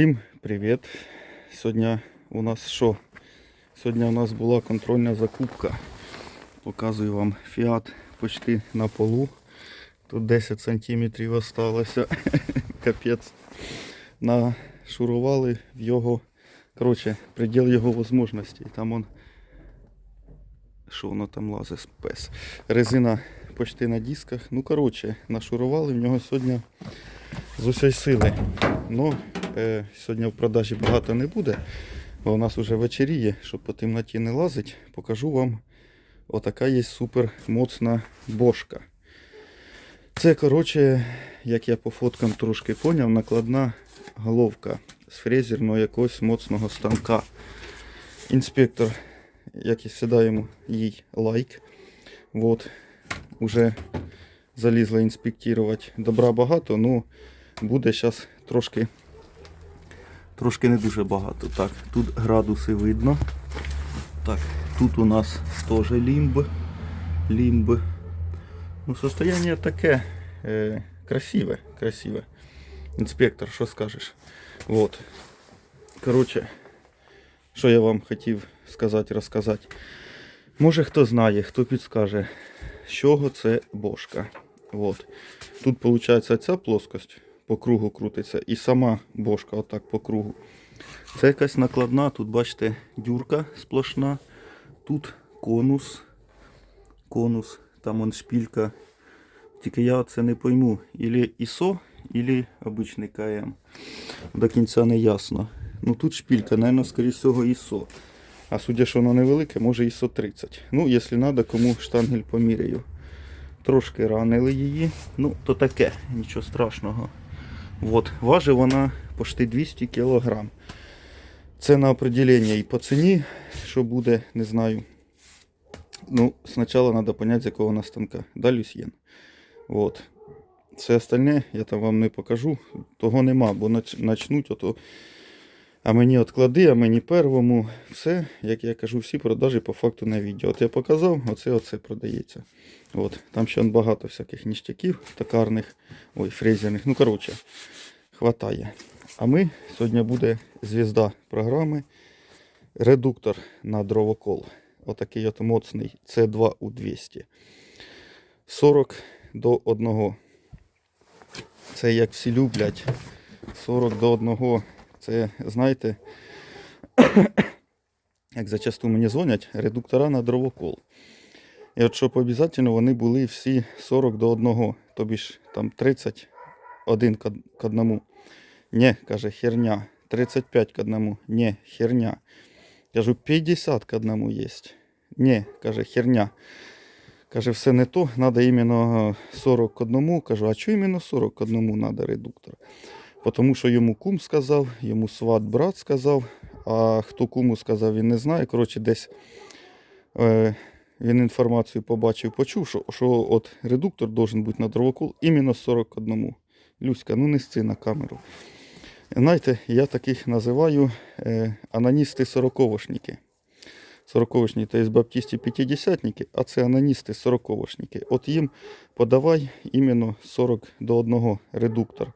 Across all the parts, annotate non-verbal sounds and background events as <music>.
Всім привіт! Сьогодні у нас що? Сьогодні у нас була контрольна закупка. Показую вам фіат почти на полу. Тут 10 сантиметрів осталося. <laughs> Капець. Нашурували в його. Коротше, приділ його можливостей. Там он. Що воно там лазить спес. Резина почти на дисках. Ну, коротше, нашурували в нього сьогодні з усієї сили. Ну, е, сьогодні в продажі багато не буде, бо у нас вже вечеріє, щоб по темноті не лазить, покажу вам отака є супер моцна бошка. Це, коротше, як я по фоткам трошки поняв, накладна головка з фрезерного якогось моцного станка. Інспектор, як і йому їй лайк. Вот, уже залізла інспектувати. Добра багато, ну буде зараз трошки, трошки не дуже багато. Так, тут градуси видно. Так, тут у нас теж лімб. Лімб. Ну, состояние таке е, красиве, красиве. Інспектор, що скажеш? Вот. Коротше, що я вам хотів сказати, розказати. Може хто знає, хто підскаже, з чого це бошка. Вот. Тут виходить ця плоскость по кругу крутиться і сама бошка отак по кругу. Це якась накладна, тут бачите дюрка сплошна, тут конус, конус, там он шпілька. Тільки я це не пойму, ілі ISO, ілі обичний КМ. До кінця не ясно. Ну тут шпілька, мабуть, скоріше всього ISO. А судя, що воно невелике, може ISO 30. Ну, якщо треба, кому штангель поміряю. Трошки ранили її. Ну, то таке, нічого страшного. От, важить вона почти 200 кг. Це на определення і по ціні, що буде, не знаю. Ну, спочатку треба зрозуміти, з якого вона станка. Да, Люсьєн. От. Все остальне я там вам не покажу. Того нема, бо нач- начнуть ото. А мені отклади, а мені первому. Все, як я кажу, всі продажі по факту на відео. От я показав, оце оце продається. От. Там ще багато всяких ніштяків, токарних, ой, фрезерних. Ну, коротше, хватає. А ми сьогодні буде звізда програми. Редуктор на дровокол. Отакий от моцний C2 у 200. 40 до 1. Це як всі люблять. 40 до 1. Це, знаєте, <coughs> як зачасту мені дзвонять, редуктора на дровокол. І от щоб обов'язково вони були всі 40 до 1, тобі ж там 31 к од- к одному. Ні, каже, херня. 35 к одному. Ні, херня. Кажу, 50 к одному є. Ні, каже, херня. Каже, все не то, треба іменно 40 к одному. Кажу, а чого іменно 40 к одному треба редуктор? Тому що йому кум сказав, йому сват брат сказав, а хто куму сказав, він не знає. Коротше, десь е, він інформацію побачив, почув, що, що от редуктор должен бути на дровокол іменно 41. Люська, ну не сци на камеру. Знаєте, я таких називаю е, аноністи сороковошники. Сороковошні, то є баптісті п'ятидесятники, а це аноністи сороковошники. От їм подавай іменно 40 до 1 редуктор.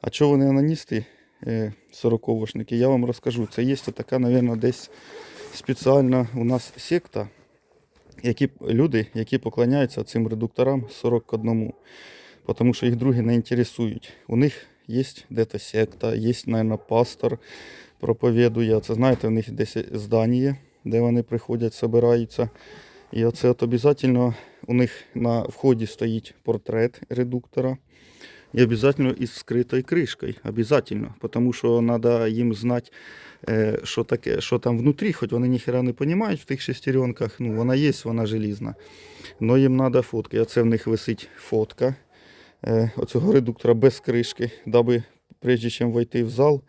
А чого вони аноністи е, сороковошники, я вам розкажу. Це є така, мабуть, десь спеціальна у нас секта, які, люди, які поклоняються цим редукторам 41. Тому що їх другі не інтересують. У них є десь секта, є, мабуть, пастор проповідує. Це знаєте, у них десь здання, де вони приходять, збираються. І оце от обов'язково у них на вході стоїть портрет редуктора. І обов'язково із вскритою кришкою. Обов'язково. Тому що треба їм знати, е, що таке, що там внутрі, хоч вони ніхера не розуміють в тих шестеренках. Ну, вона є, вона желізна. Но їм треба фотки. Оце в них висить фотка е, оцього редуктора без кришки, даби прежде чим войти в зал,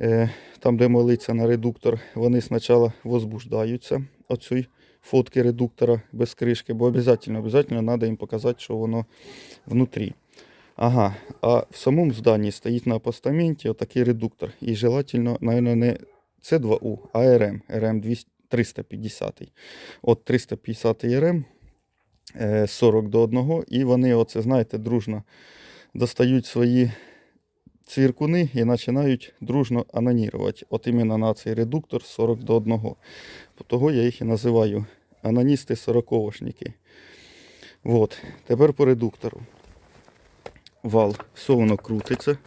е, там, де молиться на редуктор, вони спочатку возбуждаються оцій фотки редуктора без кришки, бо обов'язково треба їм показати, що воно внутрі. Ага, а в самому зданні стоїть на постаменті отакий редуктор. І желательно, наверное, не С2У, а РМ, РМ 350. От 350 РМ е, 40 до 1, і вони, оце, знаєте, дружно достають свої цвіркуни і починають дружно анонірувати. От іменно на цей редуктор 40 до 1. Того я їх і називаю аноністи сороковошники. Вот. Тепер по редуктору. Вал. Все воно крутиться.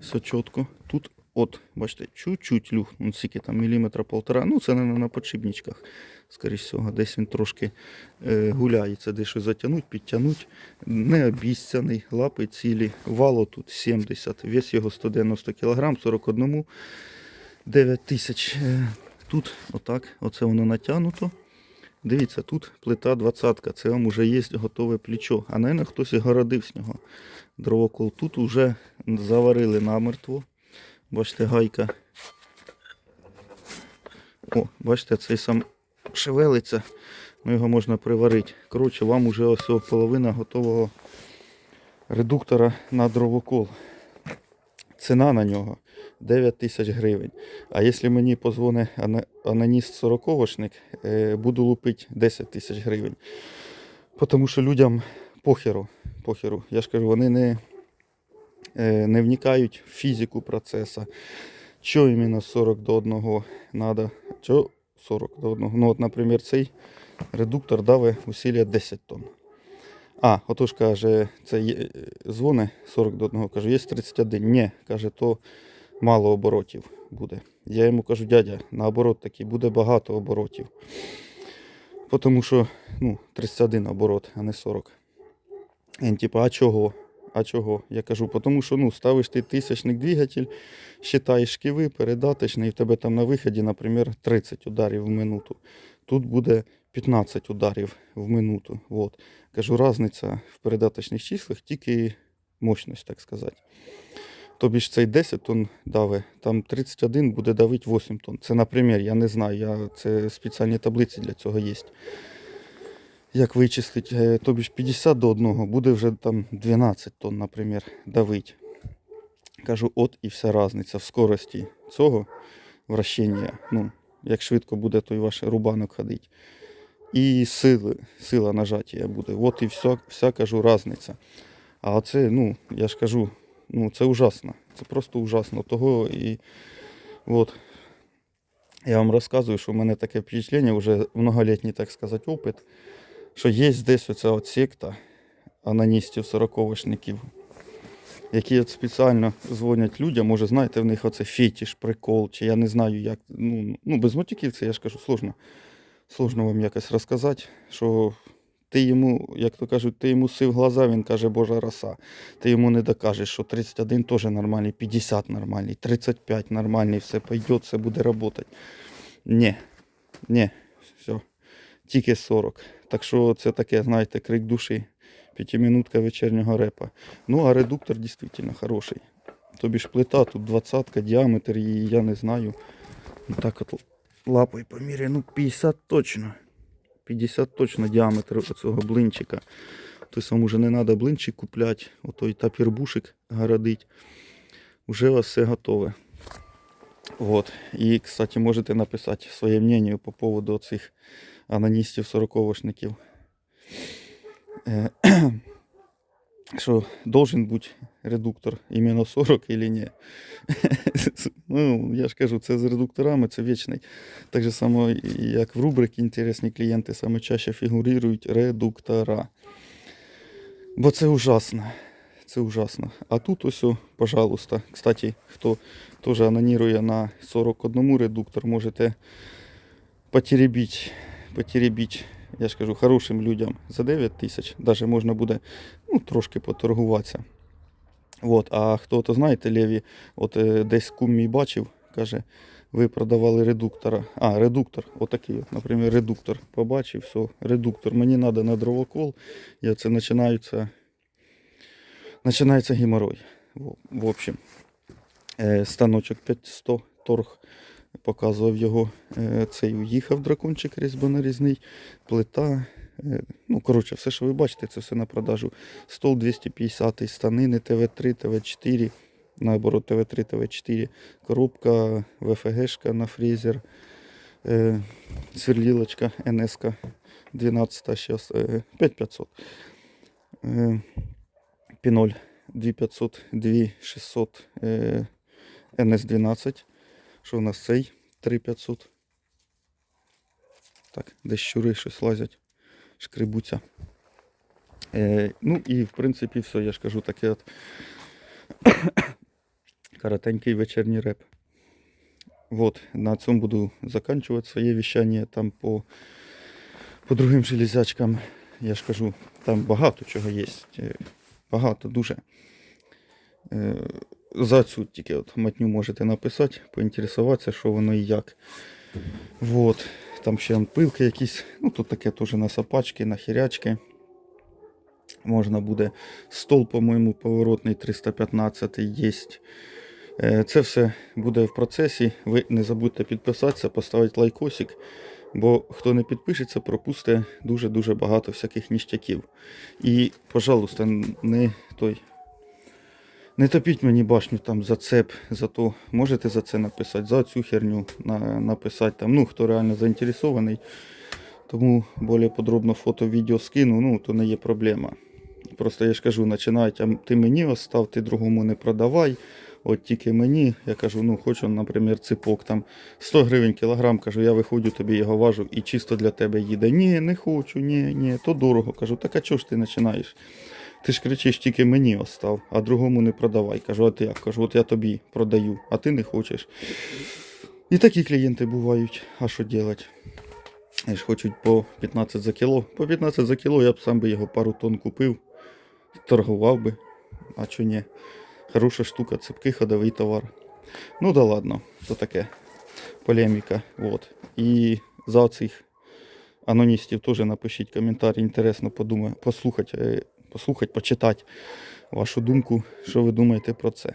Все чітко. Тут, от, бачите, чуть-чуть люх, ну скільки там міліметра полтора. Ну, це не на подшипничках. Скоріше всього, десь він трошки е, гуляється, де щось затягнуть, підтягнуть. Не обіцяний, лапи цілі. Вало тут 70, вес його 190 кг, 41 9 тисяч. Е, Тут отак, оце воно натягнуто. Дивіться, тут плита 20 це вам вже є готове плечо. А наверное, хтось і городив з нього дровокол. Тут вже заварили намертво. Бачите, гайка. О, бачите, цей сам шевелиться, ну його можна приварити. Коротше, вам уже ось половина готового редуктора на дровокол. Ціна на нього 9 тисяч гривень. А якщо мені позвонить ана- аноніст 40-шник, буду лупити 10 тисяч гривень. Тому що людям похеру, похеру. Я ж кажу, вони не, е, не вникають в фізику процесу. Що іменно 40 до 1 треба? Що 40 до 1? Ну, от, наприклад, цей редуктор даве усилля 10 тонн. А, отож каже, це е, дзвони 40 до 1, кажу, є 31. Ні, каже, то мало оборотів буде. Я йому кажу, дядя, наоборот таки, буде багато оборотів. Тому що ну, 31 оборот, а не 40. Він типу, а чого? А чого? Я кажу, тому що ну, ставиш ти тисячник двигатель, считаєш шківи, передаточний, і в тебе там на виході, наприклад, 30 ударів в минуту. Тут буде 15 ударів в минуту. Вот. Кажу, різниця в передаточних числах тільки мощність, так сказати. Тобі ж цей 10 тонн дави, там 31 буде давити 8 тонн. Це, наприклад, я не знаю, я, це спеціальні таблиці для цього є. Як вичислити, Е, тобі ж 50 до 1 буде вже там 12 тонн, наприклад, давить. Кажу, от і вся різниця в скорості цього вращення. Ну, як швидко буде той ваш рубанок ходити. І сили, сила нажаття буде. От і вся, вся кажу, різниця. А оце, ну, я ж кажу, ну, це ужасно. Це просто ужасно. Того і от. Я вам розказую, що в мене таке впечатлення, вже многолітній, так сказати, опит, що є десь оця от секта аноністів, сороковишників, які от спеціально дзвонять людям, може, знаєте, в них оце фетиш, прикол, чи я не знаю, як. Ну, ну без мотиків це я ж кажу, сложно. Сложно вам якось розказати, що ти йому, як то кажуть, ти йому сив глаза, він каже, Божа роса. Ти йому не докажеш, що 31 теж нормальний, 50 нормальний, 35 нормальний, все пойде, все буде працювати. Ні, ні. Тільки 40. Так що це таке, знаєте, крик душі. П'ятиминутка вечірнього репа. Ну, а редуктор дійсно хороший. Тобі ж плита, тут 20 діаметр її, я не знаю. Ну, так от лапою поміряю, ну 50 точно. 50 точно діаметр цього блинчика. Тобто вам вже не треба блинчик купляти, отой тапірбушик городить. Уже у вас все готове. Вот. І, кстати, можете написати своє мнение по поводу цих аноністів сороковошників. Е, <clears throat> Що должен бути редуктор іменно 40 или ні. <laughs> ну, я ж кажу, це з редукторами, це вічний. Так же само, як в рубриці інтересні клієнти, саме чаще фігурують редуктора. Бо це ужасно. Це ужасно. А тут ось, пожалуйста. Кстати, хто теж анонірує на 41 редуктор, можете потеребіть, потеребіть, я ж кажу, хорошим людям за 9 тисяч. Даже можна буде ну, трошки поторгуватися. От, а хто то знаєте, Леві, от е, десь кум мій бачив, каже, ви продавали редуктора. А, редуктор, отакий, от, наприклад, редуктор. Побачив, все, редуктор. Мені треба на дровокол. І це починається, починається геморрой. В, в общем, е, станочок 500 торг показував його. Е, цей уїхав дракончик різьбонарізний, плита. Е, ну, коротше, все, що ви бачите, це все на продажу. Стол 250, станини ТВ3, ТВ4, наоборот, ТВ3, ТВ4, коробка, ВФГшка на фрезер, е, сверлілочка НСК 12 зараз, е, 5500. Е, піноль 2500, 2600 е, NS12. Що у нас цей 3500. Так, десь щури щось лазять, шкребуться. Е, ну і в принципі все, я ж кажу таке от <coughs> коротенький вечірній реп. Вот, на цьому буду заканчивать своє вещание там по, по другим железячкам. Я ж кажу, там багато чого є. е, Багато, дуже. Е, За цю тільки от матню можете написати, поінтересуватися, що воно і як. Вот. Там ще пилки якісь. Ну тут таке теж на сапачки, на хірячки. Можна буде стол, по-моєму, поворотний 315 є. Е, Це все буде в процесі. Ви не забудьте підписатися, поставити лайкосик, бо хто не підпишеться, пропусте дуже-дуже багато всяких ніштяків. І, пожалуйста, не той. Не топіть мені башню там за цеп, за то можете за це написати, за цю херню на, написати там, ну хто реально заінтересований. Тому більш подробно фото, відео скину, ну то не є проблема. Просто я ж кажу, починають, а ти мені остав, ти другому не продавай. От тільки мені, я кажу, ну хочу, наприклад, ципок там 100 гривень кілограм, кажу, я виходжу, тобі його важу і чисто для тебе їде. Ні, не хочу, ні, ні, то дорого. Кажу, так а чого ж ти починаєш? Ти ж кричиш, тільки мені остав, а другому не продавай. Кажу, от як? Кажу, от я тобі продаю, а ти не хочеш. І такі клієнти бувають. А що робити? ж хочуть по 15 за кіло. По 15 за кіло я б сам би його пару тонн купив, торгував би. А чо ні? Хороша штука, цепкий ходовий товар. Ну да ладно, то таке. Полеміка. Вот. І за цих аноністів теж напишіть коментар, інтересно подумати, послухати, е, послухати, почитати вашу думку, що ви думаєте про це.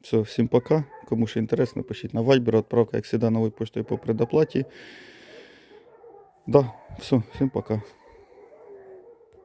Все, всім пока. Кому ще інтересно, пишіть на Viber, відправка, як завжди, новою поштою по предоплаті. Да, все, всім пока.